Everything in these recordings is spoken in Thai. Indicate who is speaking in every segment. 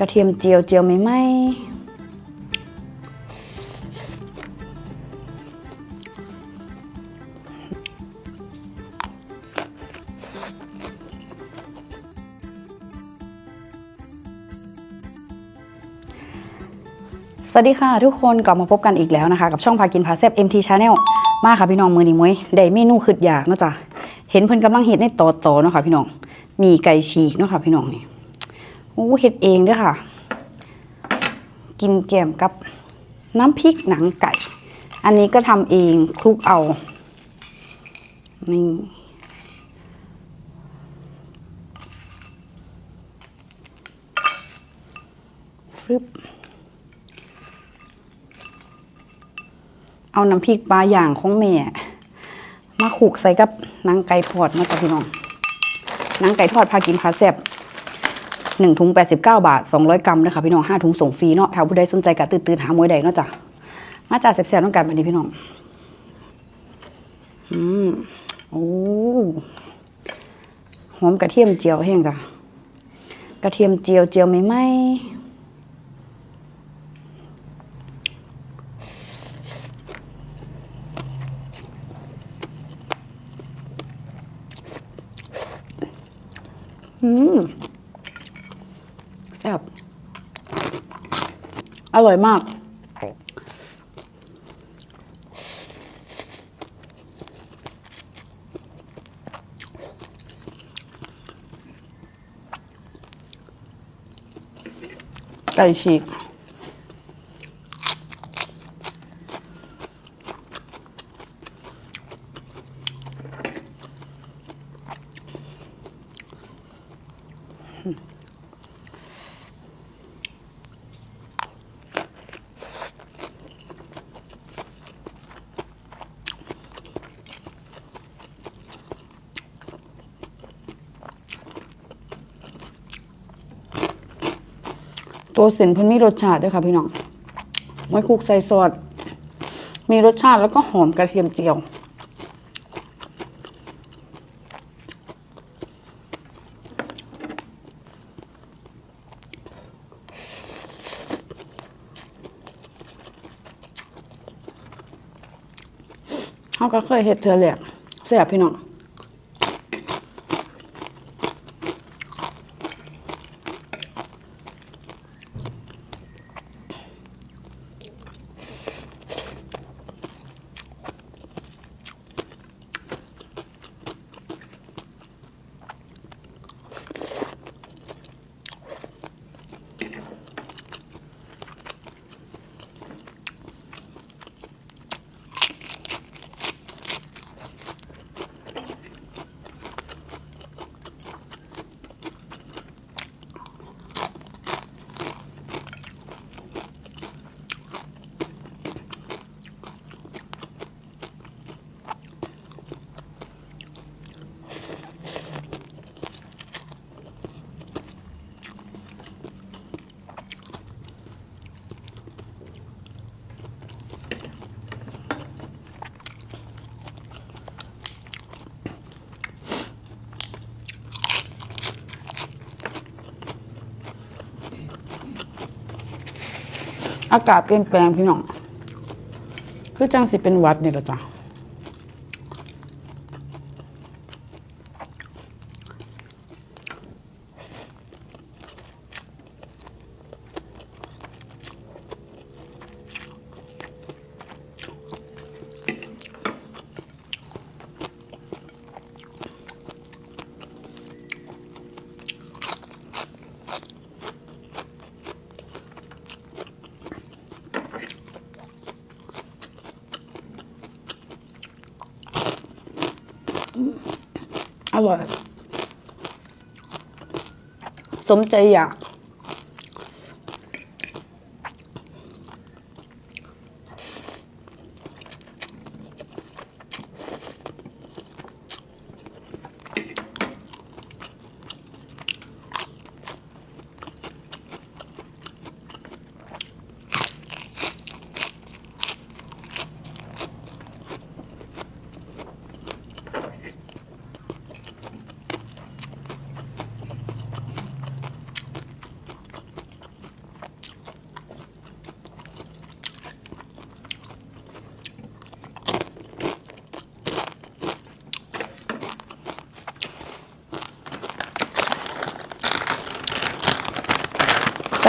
Speaker 1: กระเทียมเจียวเจียวไม่ไหมสวัสดีค่ะ ทุกคนกลับมาพบกันอีกแล้วนะคะ กับช่องพากินพาแซบ MT Channel มาค่ะพี่น้องมือนี้มวยได้เมนูขึ้นอยากเนาะจ้ะเห็นเพิ่นกำลังเฮ็ดในต่อต่อๆเนาะค่ะพี่น้องมีไก่ฉีกเนาะค่ะพี่น้องนี่ โอ้เฮ็ดเองด้อค่ะ กินแกมกับน้ำพริกหนังไก่ อันนี้ก็ทำเองคลุกเอา นี่ฟึบเอาน้ำพริกปลาอย่างของแม่ มาขูกใส่กับหนังไก่ทอดมาจ้ะพี่น้องหนังไก่ทอดพากินพาแซบ หนึ่งถุงแปดสิบเก้าบาทสองร้อยกรัมเลยค่ะพี่น้องห้าถุงส่งฟรีเนาะถ้าผู้ใดสนใจก็ตื่นตื่นๆหามวยใดเนาะจ้ะมาจ่าแซ่บๆต้องการมาดีพี่น้องอืมโอ้หอมกระเทียมเจียวแห้งจ้ะกระเทียมเจียวเจียวไม่ไหมอืมแซ่บอ ร่อยมาก ไก่ฉีก ตัวเส้นเพิ่นมีรสชาติด้วยค่ะพี่น้องไว้คลุกใส่ซอสมีรสชาติแล้วก็หอมกระเทียมเจียว เขาก็เคยเห็ดเธอแหลกแซ่บพี่น้อง อากาศเปลี่ยนแปลงพี่น้อง คือจังสิเป็นวัดนี่ละจ้ะ อร่อย สมใจอยาก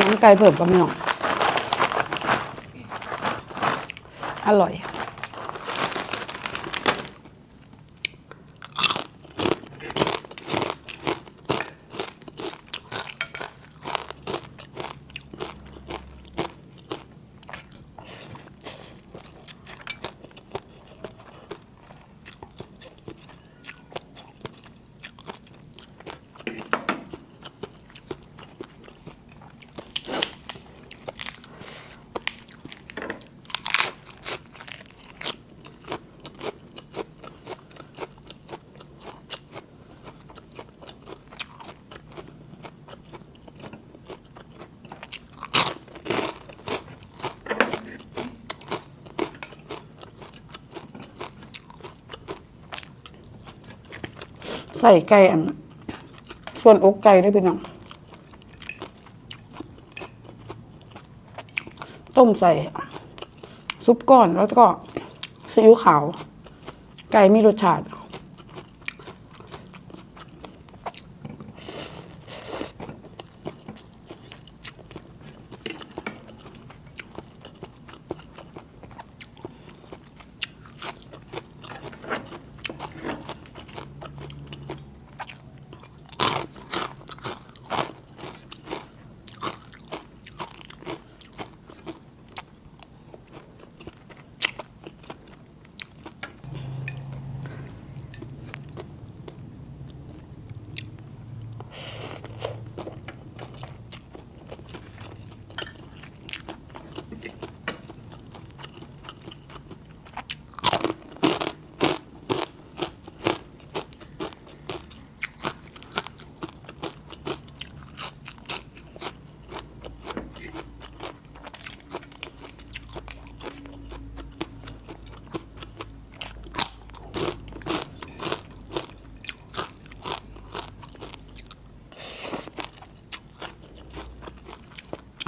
Speaker 1: น้ำไก่เพิ่มก็ไม่หรอกอร่อย ใส่ไก่อัน ส่วนอกไก่ได้พี่น้องต้มใส่ ซุปก้อนแล้วก็ซีอิ๊วขาว ไก่มีรสชาติ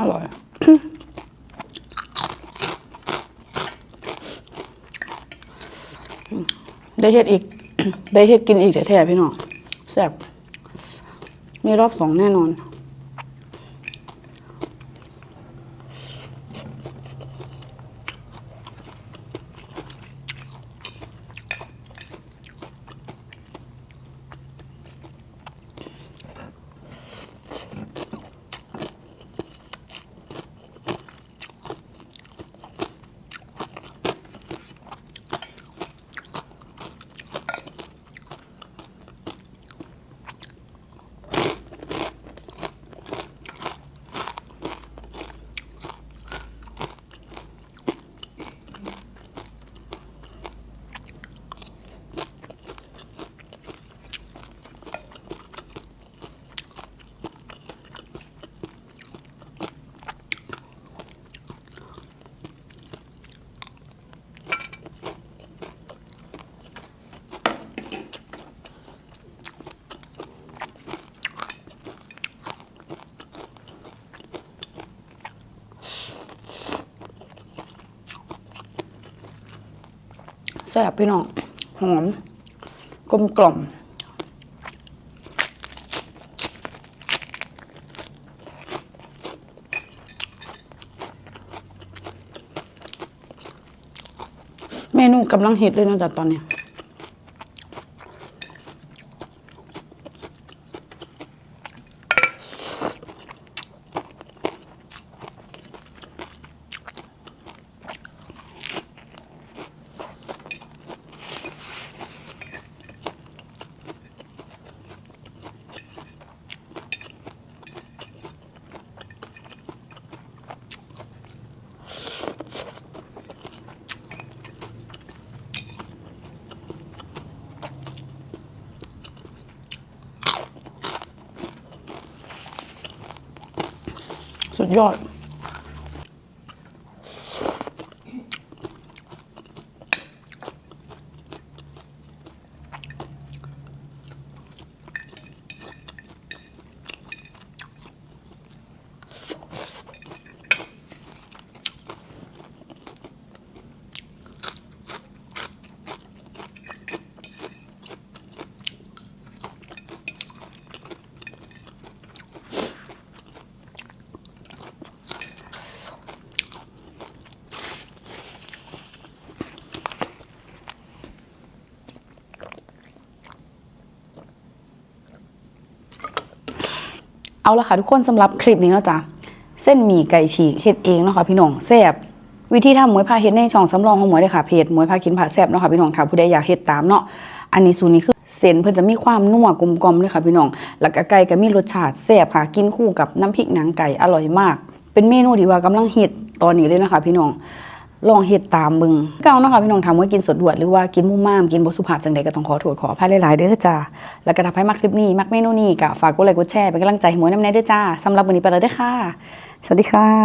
Speaker 1: อร่อย ได้เฮ็ดอีก ได้เฮ็ดกินอีกแท้ๆพี่น้องแซ่บมีรอบสองแน่นอน แซ่บพี่น้องหอมกลมกล่อมเมนูกำลังฮิตเลยนะจ๊ะตอนเนี้ย สุดยอด เอาละค่ะทุกคนสำหรับคลิปนี้เนาะจ้ะเส้นหมี่ไก่ฉีกเฮ็ดเองเนาะค่ะพี่น้องแซ่บวิธีทำหมวยพาเฮ็ดในช่องสำรองของหมวยเลยค่ะเพจหมวยพากินผัดแซ่บเนาะค่ะพี่น้องถ้าผู้ใดอยากเฮ็ดตามเนาะอันนี้สูตรนี้คือเส้นเพิ่นจะมีความนัวกลมกลมเลยค่ะพี่น้องแล้วก็ไก่ก็มีรสชาติแซ่บค่ะกินคู่กับน้ำพริกหนังไก่อร่อยมาก เป็นเมนูที่ว่ากำลังฮิตตอนนี้เลยนะคะพี่น้อง ลองเฮ็ดตามมึงเก่าเนาะค่ะพี่น้องถามว่ากินสดดวดหรือว่ากินมุมม่ามกินบสุภาพจังใดก็ต้องขอโทษขออภัยหลายๆเด้อจ้าแล้วก็ถ้าใครมักคลิปนี้ มักเมนูนี้ก็ฝากกดไลค์กดแชร์เป็นกำลังใจให้หมวยน้ำแน่เด้อจ้าสำหรับวันนี้ไปแล้วเด้อค่ะ สวัสดีค่ะ